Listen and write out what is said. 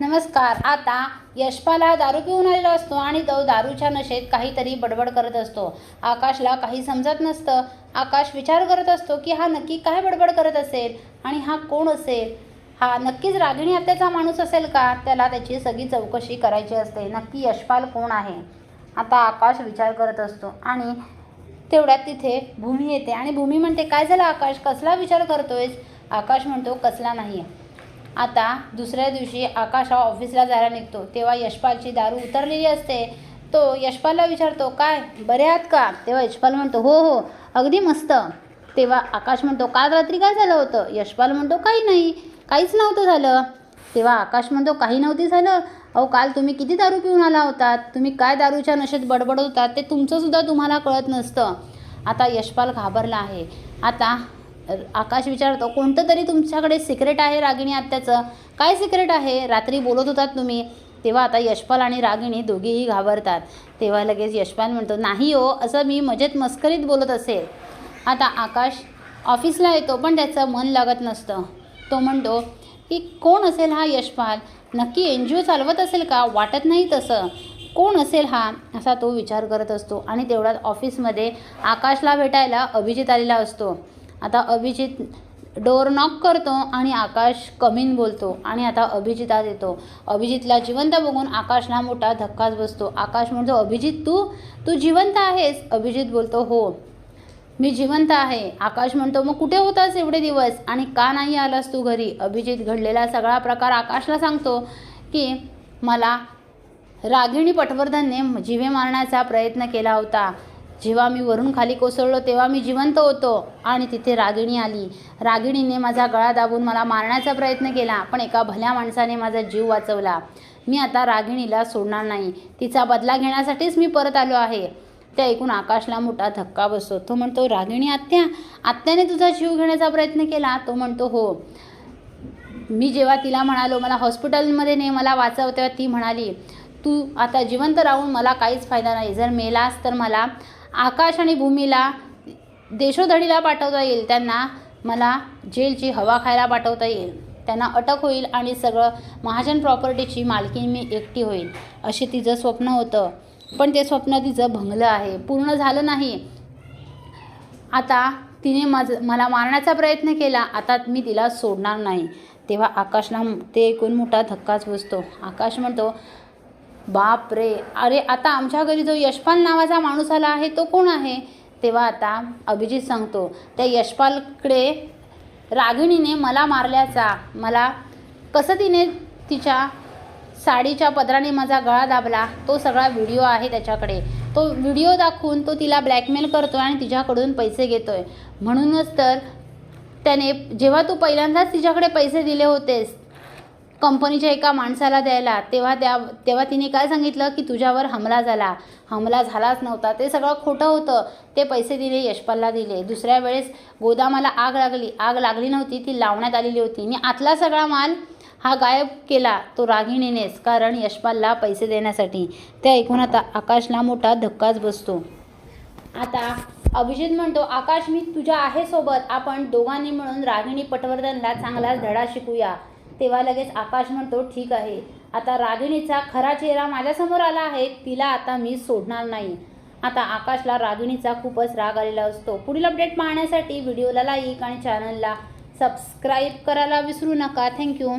नमस्कार. आता यशपाला दारू पिऊन आलेला असतो आणि तो दारूच्या नशेत काहीतरी बडबड करत असतो. आकाशला काही समजत नसतं. आकाश विचार करत असतो की हा नक्की काय बडबड करत असेल आणि हा कोण असेल? हा नक्कीच रागिणी हत्याचा माणूस असेल का? त्याला त्याची सगळी चौकशी करायची असते. नक्की यशपाल कोण आहे? आता आकाश विचार करत असतो आणि तेवढ्यात तिथे भूमी येते. आणि भूमी म्हणते काय झालं आकाश? कसला विचार करतोयस? आकाश म्हणतो कसला नाही आता दुसऱ्या दिवशी आकाश हा ऑफिसला जायला निघतो. तेव्हा यशपालची दारू उतरलेली असते. तो यशपालला विचारतो काय बरे आहात का? तेव्हा यशपाल म्हणतो हो हो अगदी मस्त. तेव्हा आकाश म्हणतो काल रात्री काय झालं होतं? यशपाल म्हणतो काही नाही काहीच नव्हतं झालं. तेव्हा आकाश म्हणतो काही नव्हती झालं? अहो काल तुम्ही किती दारू पिऊन आला होतात? तुम्ही काय दारूच्या नशेत बडबडत होतात? ते तुमचंसुद्धा तुम्हाला कळत नसतं. आता यशपाल घाबरला आहे. आता आकाश विचारतो कोणतं तरी तुमच्याकडे सिक्रेट आहे रागिणी आत्याचं? काय सिक्रेट आहे? रात्री बोलत होतात तुम्ही. तेव्हा आता यशपाल आणि रागिणी दोघेही घाबरतात. तेव्हा लगेच यशपाल म्हणतो नाही हो असं मी मजेत मस्करीत बोलत असेल. आता आकाश ऑफिसला येतो पण त्याचं मन लागत नसतं. तो म्हणतो की कोण असेल हा यशपाल? नक्की एन जी ओ चालवत असेल का? वाटत नाही तसं. कोण असेल हा? असा तो विचार करत असतो आणि तेवढ्यात ऑफिसमध्ये आकाशला भेटायला अभिजित आलेला असतो. आता अभिजित डोर नॉक करतो आणि आकाश कमीन बोलतो आणि आता अभिजितात येतो. अभिजितला जिवंत बघून आकाशला मोठा धक्काच बसतो. आकाश म्हणतो अभिजित तू तू जिवंत आहेस? अभिजित बोलतो हो मी जिवंत आहे. आकाश म्हणतो मग कुठे होतास एवढे दिवस? आणि का नाही आलास तू घरी? अभिजित घडलेला सगळा प्रकार आकाशला सांगतो की मला रागिणी पटवर्धनने जिवे मारण्याचा प्रयत्न केला होता. जेव्हा मी वरून खाली कोसळलो तेव्हा मी जिवंत होतो आणि तिथे रागिणी आली. रागिणीने माझा गळा दाबून मला मारण्याचा प्रयत्न केला पण एका भल्या माणसाने माझा जीव वाचवला. मी आता रागिणीला सोडणार नाही. तिचा बदला घेण्यासाठीच मी परत आलो आहे. त्या ऐकून आकाशला मोठा धक्का बसतो. तो म्हणतो रागिणी आत्या आत्याने तुझा जीव घेण्याचा प्रयत्न केला? तो म्हणतो हो. मी जेव्हा तिला म्हणालो मला हॉस्पिटलमध्ये ने मला वाचव तेव्हा ती म्हणाली तू आता जिवंत राहून मला काहीच फायदा नाही. जर मेलास तर मला आकाश आणि भूमीला देशोधडीला पाठवता येईल. त्यांना मला जेलची हवा खायला पाठवता येईल. त्यांना अटक होईल आणि सगळं महाजन प्रॉपर्टीची मालकी मी एकटी होईल असे तिचं स्वप्न होतं. पण ते स्वप्न तिचं भंगलं आहे. पूर्ण झालं नाही. आता तिने माझं मला मारण्याचा प्रयत्न केला. आता मी तिला सोडणार नाही. तेव्हा आकाशला ते ऐकून मोठा धक्काच बसतो. आकाश म्हणतो बाप रे अरे आता आमच्या घरी जो यशपाल नावाचा माणूस आला आहे तो कोण आहे? तेव्हा आता अभिजित सांगतो त्या यशपालकडे रागिणीने मला मारल्याचा मला कसं तिने तिच्या साडीच्या पदराने माझा गळा दाबला तो सगळा व्हिडिओ आहे त्याच्याकडे. तो व्हिडिओ दाखवून तो तिला ब्लॅकमेल करतो आणि तिच्याकडून पैसे घेतोय. म्हणूनच तर त्याने जेव्हा तू पहिल्यांदाच तिच्याकडे पैसे दिले होतेस कंपनीच्या एका माणसाला द्यायला तेव्हा त्या तेव्हा तिने काय सांगितलं की तुझ्यावर हमला झाला. हमला झालाच नव्हता. ते सगळं खोटं होतं. ते पैसे दिले यशपालला दिले. दुसऱ्या वेळेस गोदामाला आग लागली. आग लागली नव्हती ती लावण्यात आलेली होती. आणि आतला सगळा माल हा गायब केला तो रागिणीनेच कारण यशपालला पैसे देण्यासाठी. ते ऐकून आता आकाशला मोठा धक्काच बसतो. आता अभिजित म्हणतो आकाश मी तुझ्या आहे सोबत. आपण दोघांनी मिळून रागिणी पटवर्धनला चांगलाच धडा शिकूया. तेव्हा लगेच आकाश म्हणतो ठीक आहे. आता रागिणीचा खरा चेहरा माझ्यासमोर आला आहे. तिला आता मी सोडणार नाही. आता आकाशला रागिणीचा खूपच राग आलेला असतो. पुढील अपडेट पाहण्यासाठी व्हिडिओला लाईक आणि चॅनलला सबस्क्राईब करायला विसरू नका. थँक्यू.